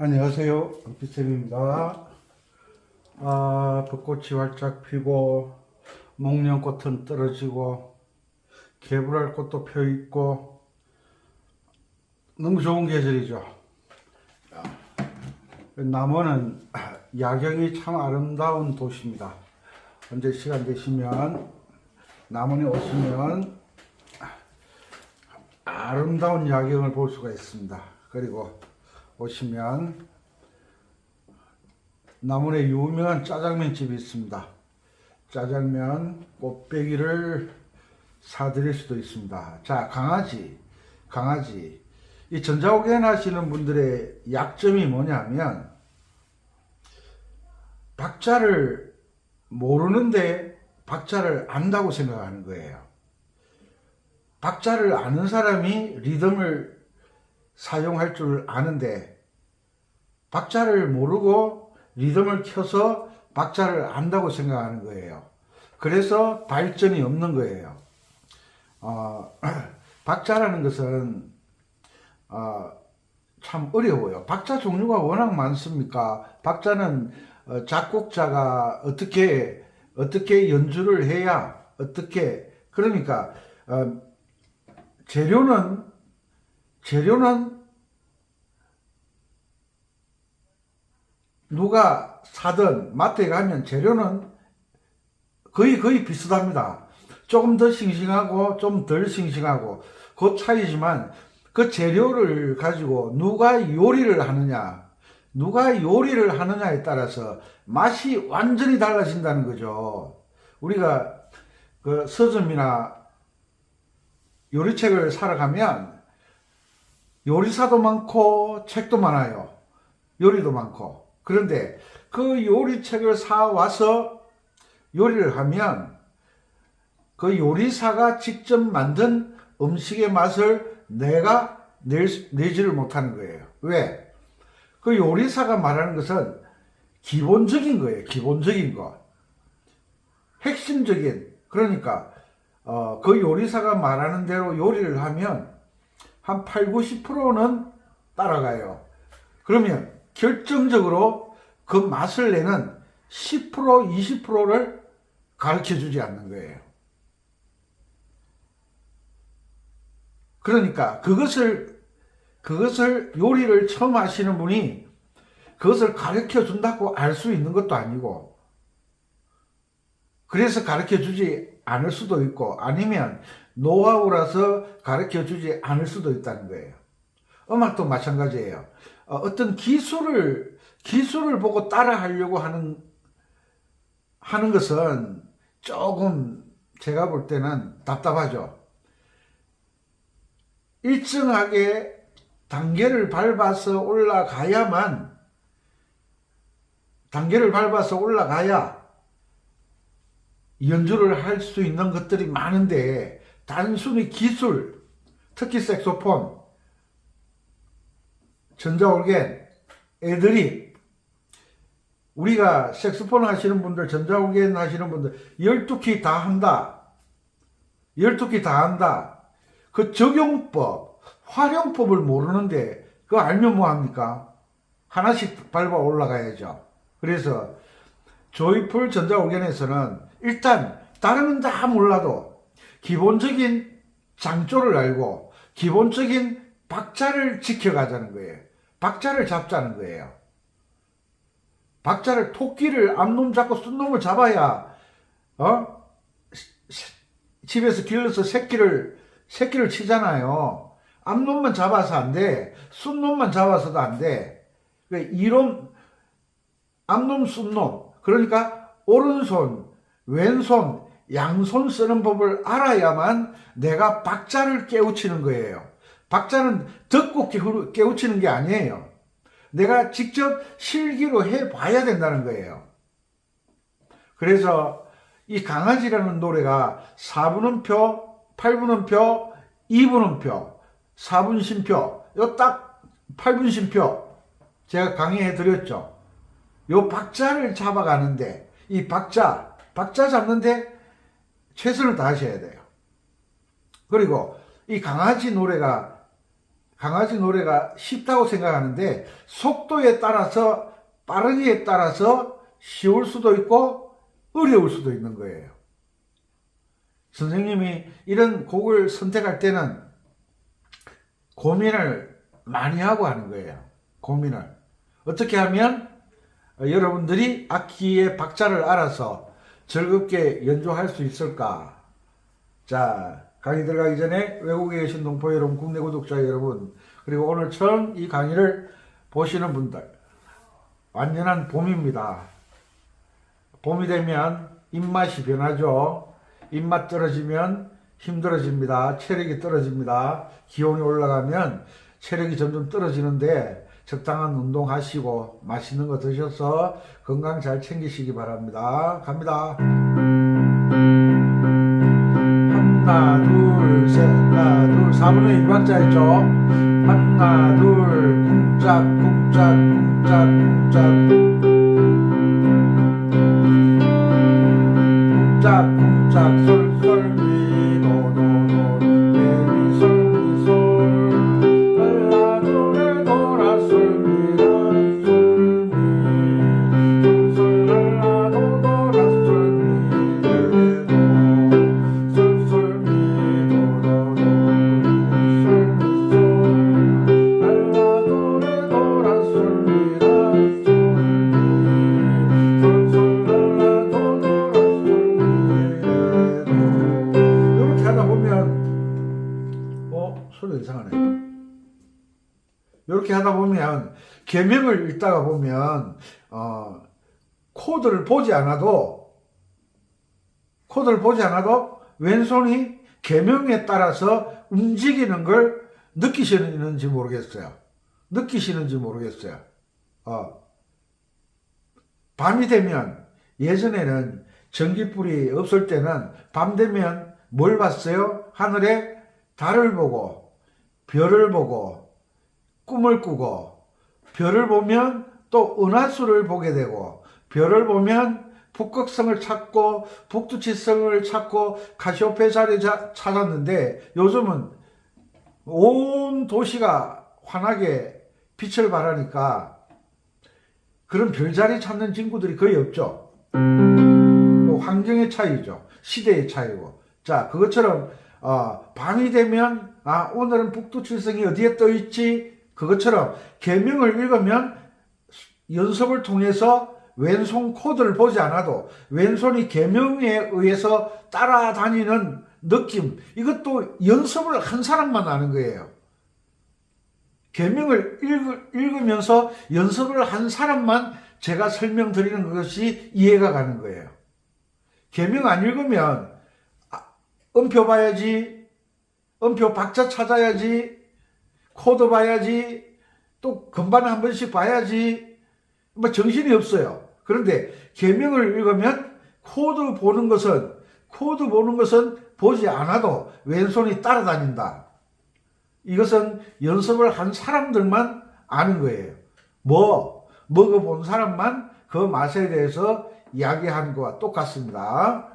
안녕하세요. 비쌤입니다. 아, 벚꽃이 활짝 피고, 목련꽃은 떨어지고, 개불알 꽃도 펴 있고, 너무 좋은 계절이죠. 남원은 야경이 참 아름다운 도시입니다. 언제 시간 되시면, 남원에 오시면, 아름다운 야경을 볼 수가 있습니다. 그리고 오시면 남원에 유명한 짜장면 집이 있습니다. 짜장면 꽃배기를 사드릴 수도 있습니다. 자, 강아지, 강아지. 이 전자호갱 하시는 분들의 약점이 뭐냐면 박자를 모르는데 박자를 안다고 생각하는 거예요. 박자를 아는 사람이 리듬을 사용할 줄 아는데 박자를 모르고 리듬을 켜서 박자를 안다고 생각하는 거예요. 그래서 발전이 없는 거예요. 어, 박자라는 것은 어, 참 어려워요. 박자 종류가 워낙 많습니까? 박자는 어, 작곡자가 어떻게 어떻게 연주를 해야 어떻게 그러니까 어, 재료는 재료는 누가 사든 마트에 가면 재료는 거의 거의 비슷합니다. 조금 더 싱싱하고 좀 덜 싱싱하고 그 차이지만 그 재료를 가지고 누가 요리를 하느냐 누가 요리를 하느냐에 따라서 맛이 완전히 달라진다는 거죠. 우리가 그 서점이나 요리책을 사러 가면 요리사도 많고 책도 많아요. 요리도 많고. 그런데 그 요리책을 사 와서 요리를 하면 그 요리사가 직접 만든 음식의 맛을 내가 내지를 못하는 거예요. 왜? 그 요리사가 말하는 것은 기본적인 거예요. 기본적인 것. 핵심적인. 그러니까 어, 그 요리사가 말하는 대로 요리를 하면 한 8, 90%는 따라가요. 그러면 결정적으로 그 맛을 내는 10%, 20%를 가르쳐 주지 않는 거예요. 그러니까 그것을, 그것을 요리를 처음 하시는 분이 그것을 가르쳐 준다고 알 수 있는 것도 아니고, 그래서 가르쳐 주지 않을 수도 있고, 아니면 노하우라서 가르쳐 주지 않을 수도 있다는 거예요. 음악도 마찬가지예요. 어, 어떤 기술을, 기술을 보고 따라 하려고 하는, 하는 것은 조금 제가 볼 때는 답답하죠. 일정하게 단계를 밟아서 올라가야만, 단계를 밟아서 올라가야 연주를 할 수 있는 것들이 많은데 단순히 기술, 특히 색소폰, 전자올겐, 애들이 우리가 색소폰 하시는 분들, 전자올겐 하시는 분들 12키 다 한다. 12키 다 한다. 그 적용법, 활용법을 모르는데 그거 알면 뭐합니까? 하나씩 밟아 올라가야죠. 그래서 조이풀 전자올겐에서는 일단 다른 건 다 몰라도 기본적인 장조를 알고 기본적인 박자를 지켜가자는 거예요. 박자를 잡자는 거예요. 박자를 토끼를 앞놈 잡고 순놈을 잡아야 어 시- 집에서 길러서 새끼를 새끼를 치잖아요. 앞놈만 잡아서 안 돼. 순놈만 잡아서도 안 돼. 그 이놈 앞놈 순놈 그러니까 오른손 왼손 양손 쓰는 법을 알아야만 내가 박자를 깨우치는 거예요. 박자는 듣고 깨우- 깨우치는 게 아니에요. 내가 직접 실기로 해 봐야 된다는 거예요. 그래서 이 강아지라는 노래가 4분음표, 8분음표, 2분음표, 4분 심표, 요 딱 8분 심표 제가 강의해 드렸죠. 요 박자를 잡아가는데 이 박자, 박자 잡는데 최선을 다하셔야 돼요. 그리고 이 강아지 노래가 강아지 노래가 쉽다고 생각하는데 속도에 따라서 빠르기에 따라서 쉬울 수도 있고 어려울 수도 있는 거예요. 선생님이 이런 곡을 선택할 때는 고민을 많이 하고 하는 거예요. 고민을. 어떻게 하면 여러분들이 악기의 박자를 알아서 즐겁게 연주할 수 있을까? 자, 강의 들어가기 전에 외국에 계신 동포 여러분, 국내 구독자 여러분, 그리고 오늘 처음 이 강의를 보시는 분들, 완전한 봄입니다. 봄이 되면 입맛이 변하죠. 입맛 떨어지면 힘들어집니다. 체력이 떨어집니다. 기온이 올라가면 체력이 점점 떨어지는데 적당한 운동하시고 맛있는 거 드셔서 건강 잘 챙기시기 바랍니다. 갑니다. 하나 둘셋 하나 둘 4분의 1박자 있죠 하나 둘 쿵짝 쿵짝 쿵짝 쿵짝 쿵짝 쿵짝 솔솔 계명을 읽다가 보면 어, 코드를 보지 않아도 코드를 보지 않아도 왼손이 계명에 따라서 움직이는 걸 느끼시는지 모르겠어요. 느끼시는지 모르겠어요. 어, 밤이 되면 예전에는 전기불이 없을 때는 밤 되면 뭘 봤어요? 하늘에 달을 보고 별을 보고 꿈을 꾸고 별을 보면 또 은하수를 보게 되고 별을 보면 북극성을 찾고 북두치성을 찾고 카시오페사를 자- 찾았는데 요즘은 온 도시가 환하게 빛을 발하니까 그런 별자리 찾는 친구들이 거의 없죠. 뭐 환경의 차이죠. 시대의 차이고. 자, 그것처럼 어, 밤이 되면 아 오늘은 북두칠성이 어디에 떠 있지? 그것처럼 계명을 읽으면 연습을 통해서 왼손 코드를 보지 않아도 왼손이 계명에 의해서 따라다니는 느낌 이것도 연습을 한 사람만 아는 거예요. 계명을 읽, 읽으면서 연습을 한 사람만 제가 설명드리는 것이 이해가 가는 거예요. 계명 안 읽으면 아, 음표 봐야지, 음표 박자 찾아야지, 코드 봐야지, 또 건반 한 번씩 봐야지, 뭐 정신이 없어요. 그런데 계명을 읽으면 코드 보는 것은 코드 보는 것은 보지 않아도 왼손이 따라다닌다. 이것은 연습을 한 사람들만 아는 거예요. 뭐 먹어본 사람만 그 맛에 대해서 이야기하는 것과 똑같습니다.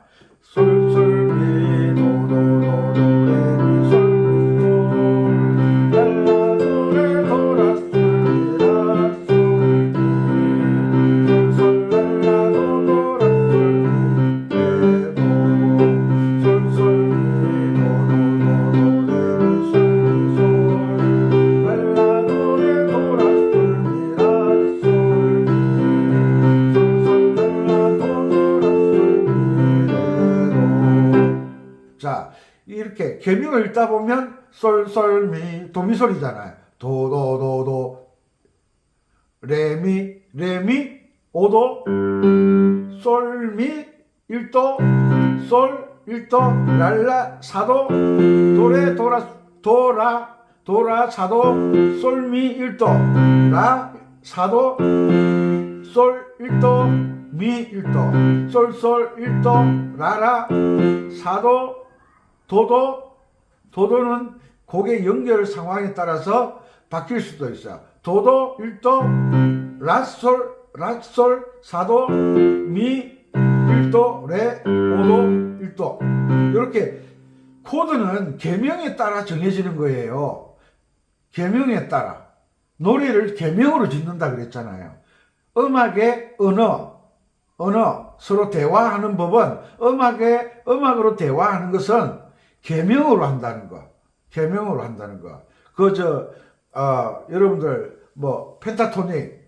자, 이렇게 계명을 읽다 보면 솔솔미 도미솔이잖아요. 도도도도. 레미 레미 오도. 솔미 일도. 솔 일도. 랄라 사도. 도레 도라 도라 도라 사도. 솔미 일도. 라 사도. 솔 일도. 미 일도. 솔솔 일도. 라라 사도 도도 도도는 곡의 연결 상황에 따라서 바뀔 수도 있어요. 도도 일도 라솔 라솔 사도 미 일도 레 오도 일도 이렇게 코드는 계명에 따라 정해지는 거예요. 계명에 따라 노래를 계명으로 짓는다 그랬잖아요. 음악의 언어, 언어 서로 대화하는 법은 음악의 음악으로 대화하는 것은 계명으로 한다는 거, 계명으로 한다는 거. 그 저 어, 여러분들 뭐 펜타토닉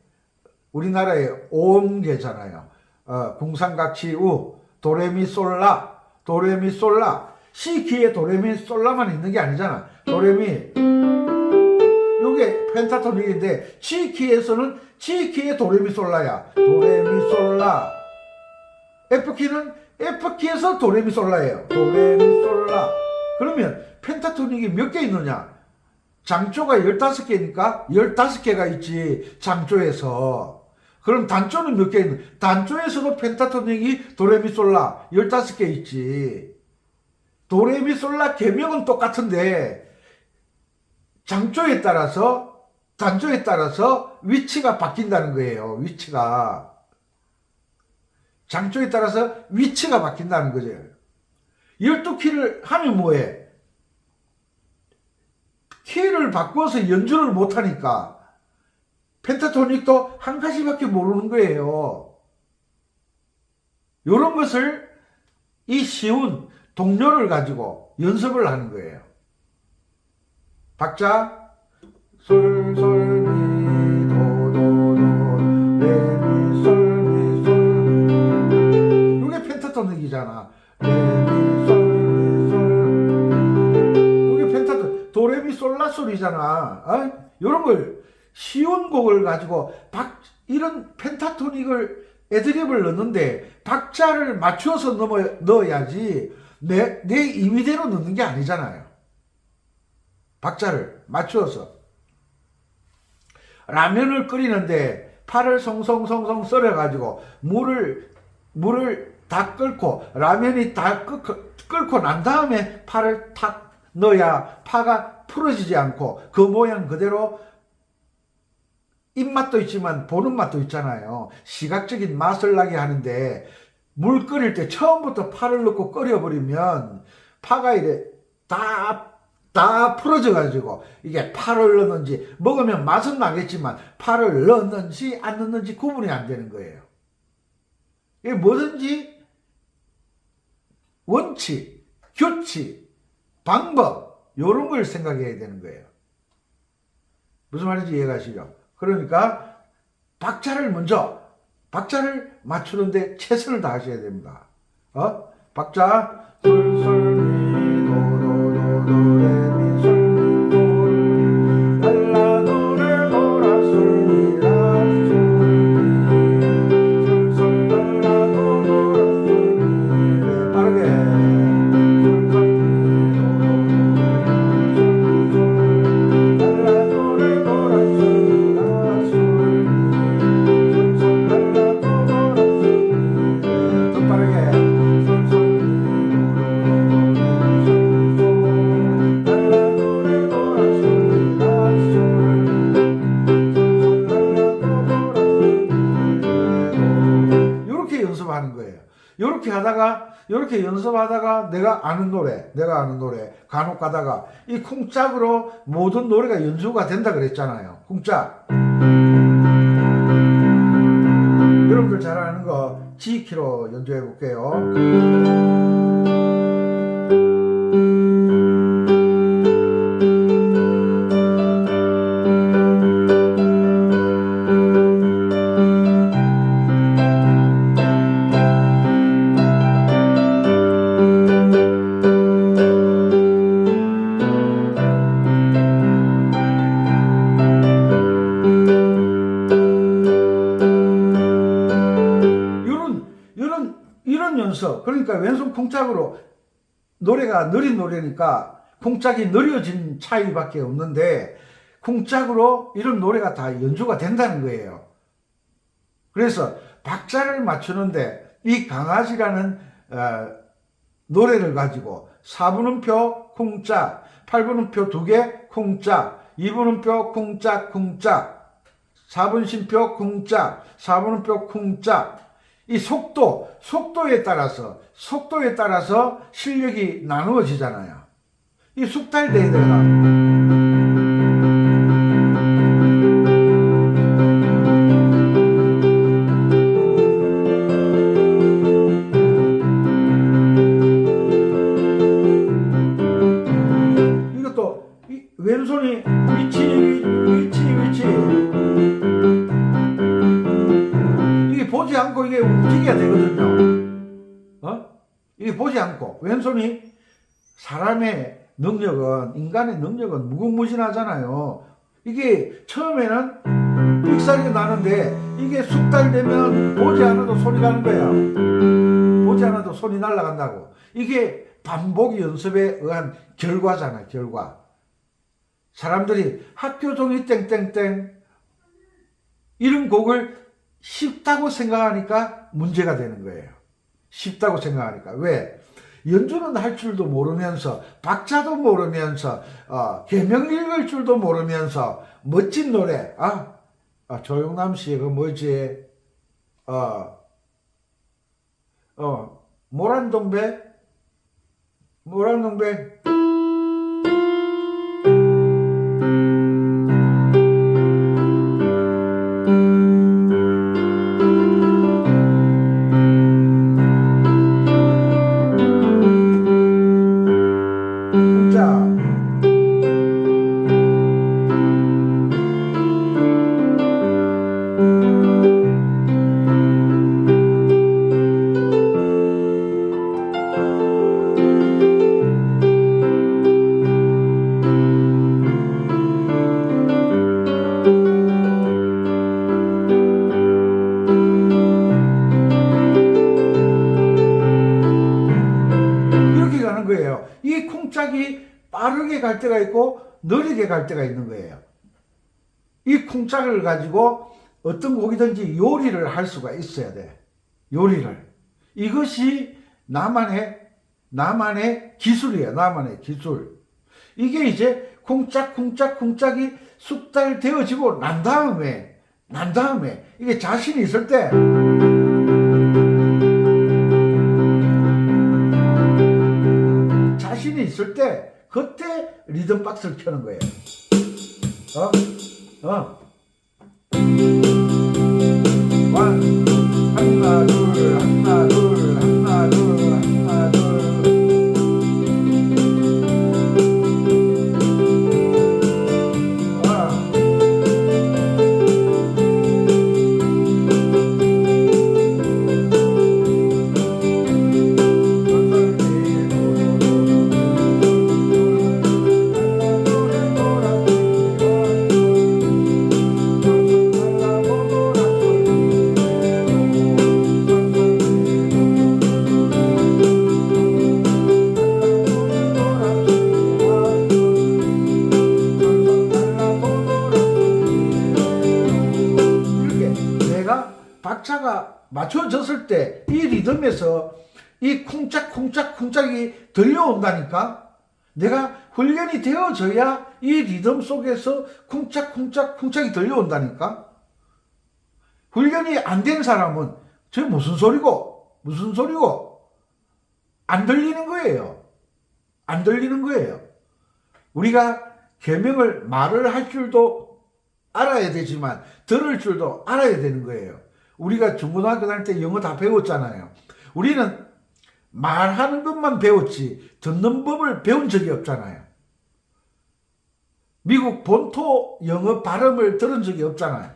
우리나라의 오음계잖아요. 어, 궁상각치우 도레미솔라 도레미솔라 C키에 도레미솔라만 있는 게 아니잖아. 도레미 요게 펜타토닉인데 G키에서는 G키에 도레미솔라야. 도레미솔라 F키는 F키에서 도레미솔라예요. 도레미솔라 그러면 펜타토닉이 몇 개 있느냐? 장조가 15개니까 15개가 있지 장조에서. 그럼 단조는 몇 개 있는 단조에서도 펜타토닉이 도레미솔라 15개 있지. 도레미솔라 개명은 똑같은데 장조에 따라서 단조에 따라서 위치가 바뀐다는 거예요 위치가. 장조에 따라서 위치가 바뀐다는 거죠 12키를 하면 뭐해 키를 바꿔서 연주를 못하니까 펜타토닉도 한 가지밖에 모르는 거예요. 이런 것을 이 쉬운 동료를 가지고 연습을 하는 거예요. 박자 솔솔미도도도 레미솔미솔 이게 펜타토닉이잖아. 도레미솔라솔이잖아. 어? 이런 걸 쉬운 곡을 가지고 박 이런 펜타토닉을 애드립을 넣는데 박자를 맞추어서 넣어, 넣어야지 내, 내 임의대로 넣는 게 아니잖아요. 박자를 맞추어서 라면을 끓이는데 파를 송송송송 썰어가지고 물을 물을 다 끓고 라면이 다 끓고, 끓고 난 다음에 파를 탁 넣어야 파가 풀어지지 않고 그 모양 그대로 입맛도 있지만 보는 맛도 있잖아요. 시각적인 맛을 나게 하는데 물 끓일 때 처음부터 파를 넣고 끓여버리면 파가 이래 다, 다 풀어져 가지고 이게 파를 넣는지 먹으면 맛은 나겠지만 파를 넣는지 안 넣는지 구분이 안 되는 거예요. 이게 뭐든지 원칙, 규칙, 방법 이런 걸 생각해야 되는 거예요. 무슨 말인지 이해가시죠? 그러니까 박자를 먼저 박자를 맞추는데 최선을 다하셔야 됩니다. 어? 박자 더 이렇게 연습하다가 내가 아는 노래, 내가 아는 노래 간혹 가다가 이 쿵짝으로 모든 노래가 연주가 된다 그랬잖아요. 쿵짝. 여러분들 잘 아는 거 G키로 연주해 볼게요. 쿵짝으로 노래가 느린 노래니까 쿵짝이 느려진 차이밖에 없는데 쿵짝으로 이런 노래가 다 연주가 된다는 거예요. 그래서 박자를 맞추는데 이 강아지라는 어, 노래를 가지고 4분음표 쿵짝, 8분음표 두개 쿵짝, 2분음표 쿵짝 쿵짝, 4분심표 쿵짝, 4분음표 쿵짝. 이 속도, 속도에 따라서, 속도에 따라서 실력이 나누어지잖아요. 이 숙달돼야 되나. 능력은 인간의 능력은 무궁무진하잖아요. 이게 처음에는 삑사리가 나는데 이게 숙달 되면 보지 않아도 손이 가는 거야. 보지 않아도 손이 날아간다고. 이게 반복 연습에 의한 결과잖아, 결과. 사람들이 학교 종이 땡땡땡 이런 곡을 쉽다고 생각하니까 문제가 되는 거예요. 쉽다고 생각하니까. 왜? 연주는 할 줄도 모르면서, 박자도 모르면서, 어, 개명 읽을 줄도 모르면서, 멋진 노래, 아, 아 조용남 씨의 그 뭐지, 어, 어, 모란동백? 모란동백? 느리게 갈 때가 있는 거예요. 이 쿵짝을 가지고 어떤 곡이든지 요리를 할 수가 있어야 돼. 요리를. 이것이 나만의 나만의 기술이에요. 나만의 기술. 이게 이제 쿵짝 쿵짝 쿵짝이 숙달 되어지고 난 다음에 난 다음에 이게 자신이 있을 때 그때 리듬 박스를 켜는 거예요. 어? 어. 들려온다니까. 내가 훈련이 되어져야 이 리듬 속에서 쿵짝쿵짝 쿵짝이 들려온다니까. 훈련이 안 된 사람은 저 무슨 소리고? 무슨 소리고? 안 들리는 거예요. 안 들리는 거예요. 우리가 계명을 말을 할 줄도 알아야 되지만 들을 줄도 알아야 되는 거예요. 우리가 중고등학교 다닐 때 영어 다 배웠잖아요. 우리는 말하는 것만 배웠지 듣는 법을 배운 적이 없잖아요. 미국 본토 영어 발음을 들은 적이 없잖아요.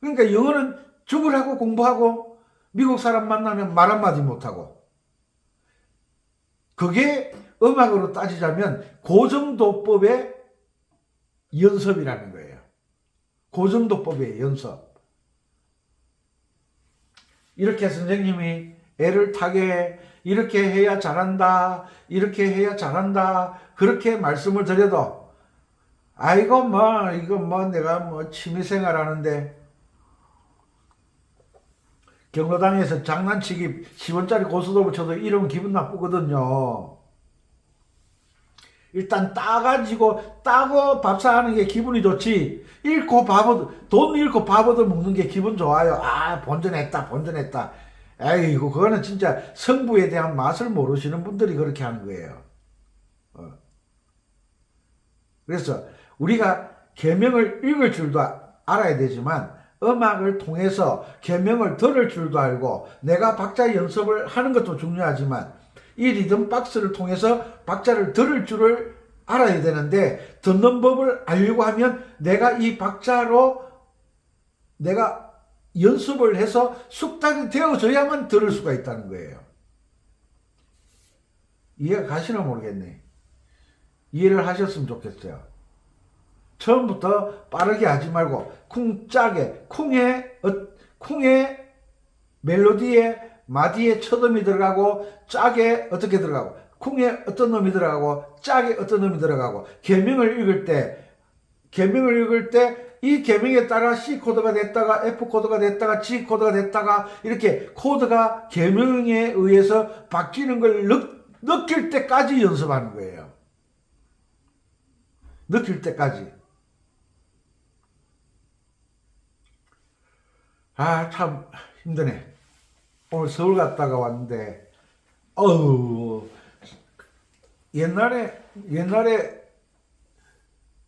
그러니까 영어는 죽으라고 공부하고 미국 사람 만나면 말 한마디 못하고 그게 음악으로 따지자면 고정도법의 연습이라는 거예요. 고정도법의 연습. 이렇게 선생님이 애를 타게 이렇게 해야 잘한다. 이렇게 해야 잘한다. 그렇게 말씀을 드려도 아이고 뭐 이거 뭐 내가 뭐 취미생활 하는데 경로당에서 장난치기 10원짜리 고스톱을 쳐도 이러면 기분 나쁘거든요. 일단 따가지고 따고 밥사하는 게 기분이 좋지 잃고 밥을 돈 잃고 밥을 먹는 게 기분 좋아요 아 본전했다 본전했다 에이고 그거는 진짜 성부에 대한 맛을 모르시는 분들이 그렇게 하는 거예요 어. 그래서 우리가 계명을 읽을 줄도 아- 알아야 되지만 음악을 통해서 계명을 들을 줄도 알고 내가 박자 연습을 하는 것도 중요하지만 이 리듬 박스를 통해서 박자를 들을 줄을 알아야 되는데 듣는 법을 알려고 하면 내가 이 박자로 내가 연습을 해서 숙달이 되어져야만 들을 수가 있다는 거예요. 이해가 가시나 모르겠네. 이해를 하셨으면 좋겠어요. 처음부터 빠르게 하지 말고 쿵짜게 쿵에 어, 쿵에 멜로디에 마디에 첫음이 들어가고 짜게 어떻게 들어가고 쿵에 어떤 놈이 들어가고 짜게 어떤 놈이 들어가고 계명을 읽을 때 계명을 읽을 때 이 계명에 따라 C 코드가 됐다가 F 코드가 됐다가 G 코드가 됐다가 이렇게 코드가 계명에 의해서 바뀌는 걸 느, 느낄 때까지 연습하는 거예요. 느낄 때까지. 아, 참 힘드네. 오늘 서울 갔다가 왔는데, 어우, 옛날에, 옛날에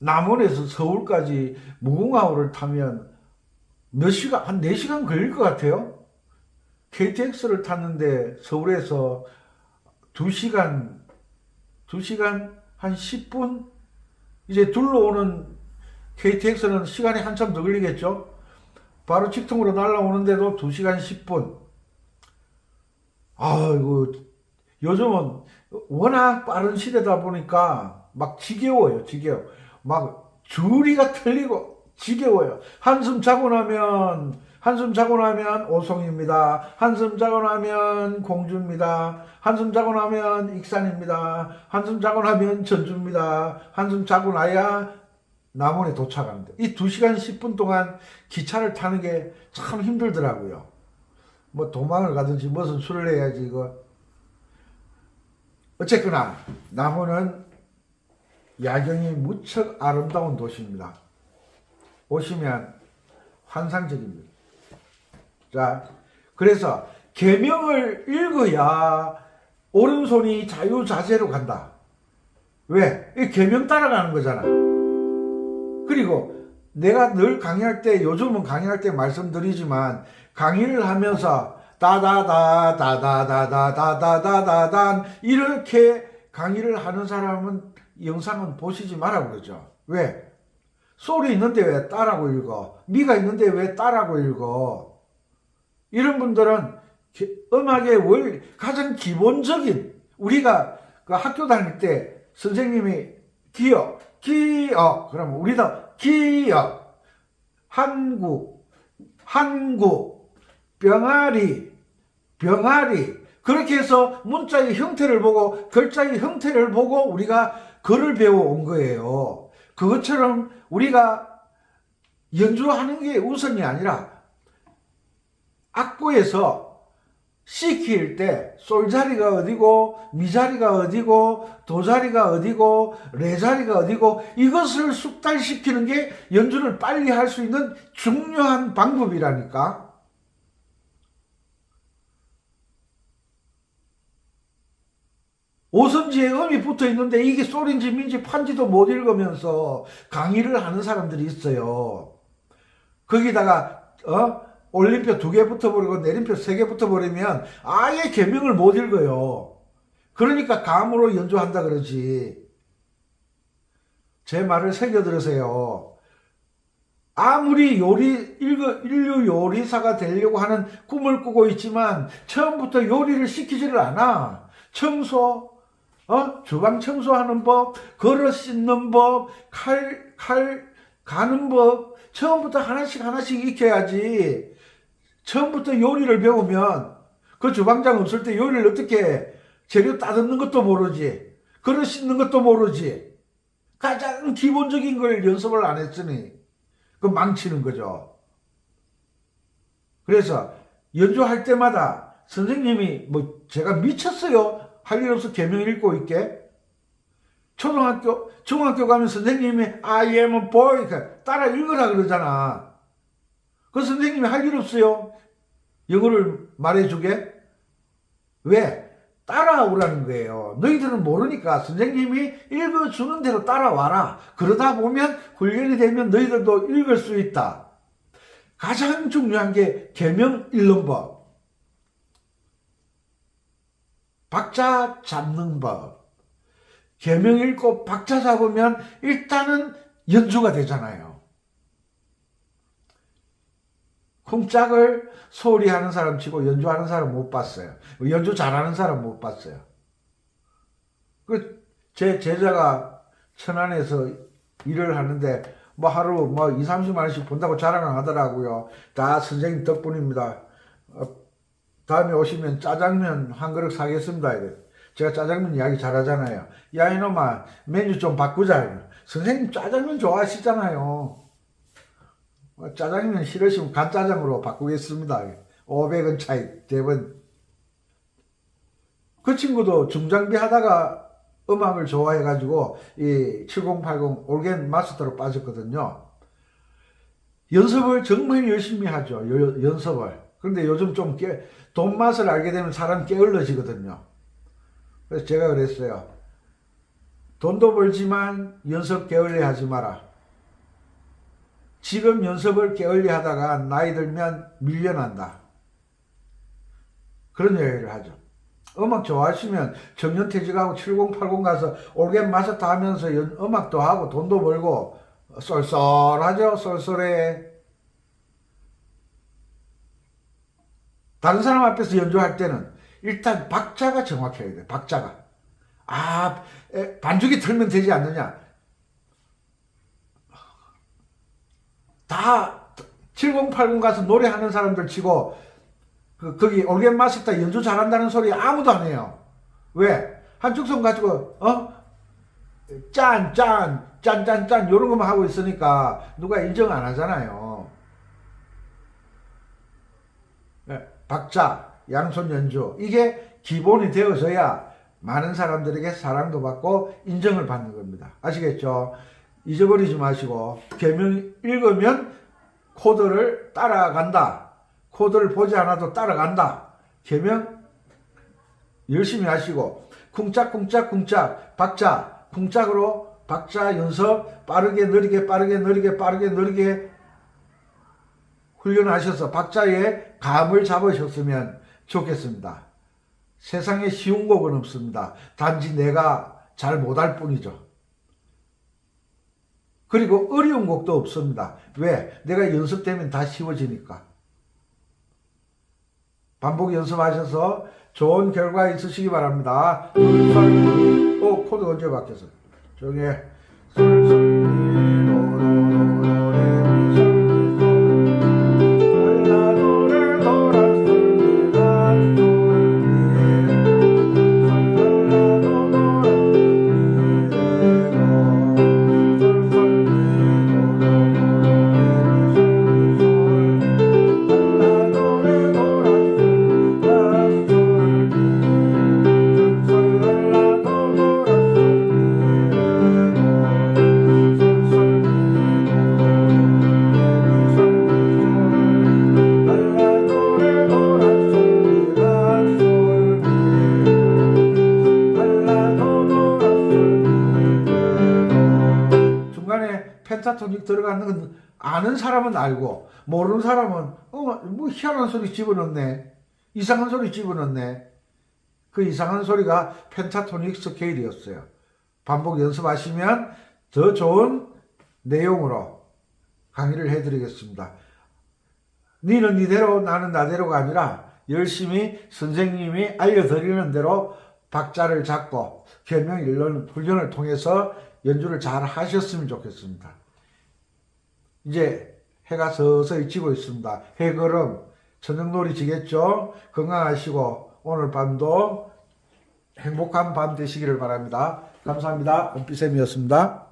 남원에서 서울까지 무궁화호를 타면 몇 시간, 한 4시간 걸릴 것 같아요. KTX를 탔는데 서울에서 2시간, 2시간 한 10분? 이제 둘러오는 KTX는 시간이 한참 더 걸리겠죠? 바로 직통으로 날라오는데도 2시간 10분. 아이고, 요즘은 워낙 빠른 시대다 보니까 막 지겨워요, 지겨워. 막 줄이가 틀리고 지겨워요. 한숨 자고 나면, 한숨 자고 나면 오송입니다. 한숨 자고 나면 공주입니다. 한숨 자고 나면 익산입니다. 한숨 자고 나면 전주입니다. 한숨 자고 나야 남원에 도착하는데 이 2시간 10분 동안 기차를 타는 게 참 힘들더라고요. 뭐 도망을 가든지 무슨 술을 해야지 이거. 어쨌거나 남원은 야경이 무척 아름다운 도시입니다. 오시면 환상적입니다. 자, 그래서 계명을 읽어야 오른손이 자유자재로 간다. 왜? 계명 따라가는 거잖아. 그리고 내가 늘 강의할 때 요즘은 강의할 때 말씀드리지만 강의를 하면서 다다다 다다다다다다다 이렇게 강의를 하는 사람은 영상은 보시지 마라 그러죠. 왜? 소리 있는데 왜 따라고 읽어? 미가 있는데 왜 따라고 읽어? 이런 분들은 음악의 월 가장 기본적인 우리가 그 학교 다닐 때 선생님이 기억, 기억 그러면 우리도 기억, 한국, 한국, 병아리, 병아리 그렇게 해서 문자의 형태를 보고 글자의 형태를 보고 우리가 글을 배워온 거예요. 그것처럼 우리가 연주하는 게 우선이 아니라 악보에서 시킬 때 솔자리가 어디고 미자리가 어디고 도자리가 어디고 레자리가 어디고 이것을 숙달시키는 게 연주를 빨리 할 수 있는 중요한 방법이라니까. 오선지에 음이 붙어 있는데 이게 소리인지 민지 판지도 못 읽으면서 강의를 하는 사람들이 있어요. 거기다가 어 올림표 두 개 붙어버리고 내림표 세 개 붙어버리면 아예 개명을 못 읽어요. 그러니까 감으로 연주한다 그러지. 제 말을 새겨 들으세요. 아무리 요리, 인류 요리사가 되려고 하는 꿈을 꾸고 있지만 처음부터 요리를 시키지를 않아. 청소, 어? 주방 청소하는 법, 그릇 씻는 법, 칼, 칼 가는 법, 처음부터 하나씩 하나씩 익혀야지. 처음부터 요리를 배우면 그 주방장 없을 때 요리를 어떻게 해? 재료 따듬는 것도 모르지. 그릇 씻는 것도 모르지. 가장 기본적인 걸 연습을 안 했으니 그 망치는 거죠. 그래서 연주할 때마다 선생님이 뭐 제가 미쳤어요. 할 일 없어 개명 읽고 있게. 초등학교, 중학교 가면 선생님이 I am a boy 따라 읽으라 그러잖아. 그 선생님이 할 일 없어요. 영어를 말해주게? 왜? 따라오라는 거예요. 너희들은 모르니까 선생님이 읽어주는 대로 따라와라. 그러다 보면 훈련이 되면 너희들도 읽을 수 있다. 가장 중요한 게 개명 읽는 법. 박자 잡는 법. 개명 읽고 박자 잡으면 일단은 연주가 되잖아요. 쿵짝을 소리 하는 사람 치고 연주하는 사람 못 봤어요. 연주 잘하는 사람 못 봤어요. 그 제 제자가 천안에서 일을 하는데 뭐 하루 뭐 2, 30만 원씩 본다고 자랑하더라고요. 다 선생님 덕분입니다. 어, 다음에 오시면 짜장면 한 그릇 사겠습니다. 이래. 제가 짜장면 이야기 잘하잖아요. 야 이놈아 메뉴 좀 바꾸자. 이래. 선생님 짜장면 좋아하시잖아요. 어, 짜장면 싫으시면 간짜장으로 바꾸겠습니다. 500원 차이 대번 그 친구도 중장비 하다가 음악을 좋아해가지고 이 7080 올겐 마스터로 빠졌거든요. 연습을 정말 열심히 하죠. 여- 연습을. 그런데 요즘 좀 깨, 돈 맛을 알게 되면 사람 게을러지거든요. 그래서 제가 그랬어요. 돈도 벌지만 연습 게을리 하지 마라. 지금 연습을 게을리 하다가 나이 들면 밀려난다. 그런 얘기를 하죠. 음악 좋아하시면 정년퇴직하고 7080 가서 올겐 마스터 하면서 연- 음악도 하고 돈도 벌고 쏠쏠하죠 쏠쏠해 다른 사람 앞에서 연주할 때는 일단 박자가 정확해야 돼 박자가 아 에, 반주기 틀면 되지 않느냐 다 7080 가서 노래하는 사람들 치고 그, 거기 올겐 마스터 연주 잘한다는 소리 아무도 안 해요. 왜? 한쪽 손 가지고, 어? 짠, 짠, 짠, 짠, 짠, 요런 것만 하고 있으니까 누가 인정 안 하잖아요. 네, 박자, 양손 연주. 이게 기본이 되어져야 많은 사람들에게 사랑도 받고 인정을 받는 겁니다. 아시겠죠? 잊어버리지 마시고, 개명 읽으면 코드를 따라간다. 코드를 보지 않아도 따라간다. 개명 열심히 하시고 쿵짝쿵짝 쿵짝 박자 쿵짝으로 박자 연습 빠르게 느리게 빠르게 느리게 빠르게 느리게 훈련하셔서 박자에 감을 잡으셨으면 좋겠습니다. 세상에 쉬운 곡은 없습니다. 단지 내가 잘 못할 뿐이죠. 그리고 어려운 곡도 없습니다. 왜? 내가 연습되면 다 쉬워지니까. 반복 연습하셔서 좋은 결과 있으시기 바랍니다. 미. 어, 코드 언제 바뀌었어? 조용해. 중간에 펜타토닉 들어가는 건 아는 사람은 알고 모르는 사람은 어 뭐 희한한 소리 집어넣네. 이상한 소리 집어넣네. 그 이상한 소리가 펜타토닉 스케일이었어요. 반복 연습하시면 더 좋은 내용으로 강의를 해드리겠습니다. 니는 니대로 나는 나대로가 아니라 열심히 선생님이 알려드리는 대로 박자를 잡고 결명 일련 훈련을 통해서 연주를 잘 하셨으면 좋겠습니다. 이제 해가 서서히 지고 있습니다. 해걸음 저녁놀이 지겠죠? 건강하시고 오늘 밤도 행복한 밤 되시기를 바랍니다. 감사합니다. 원피쌤이었습니다.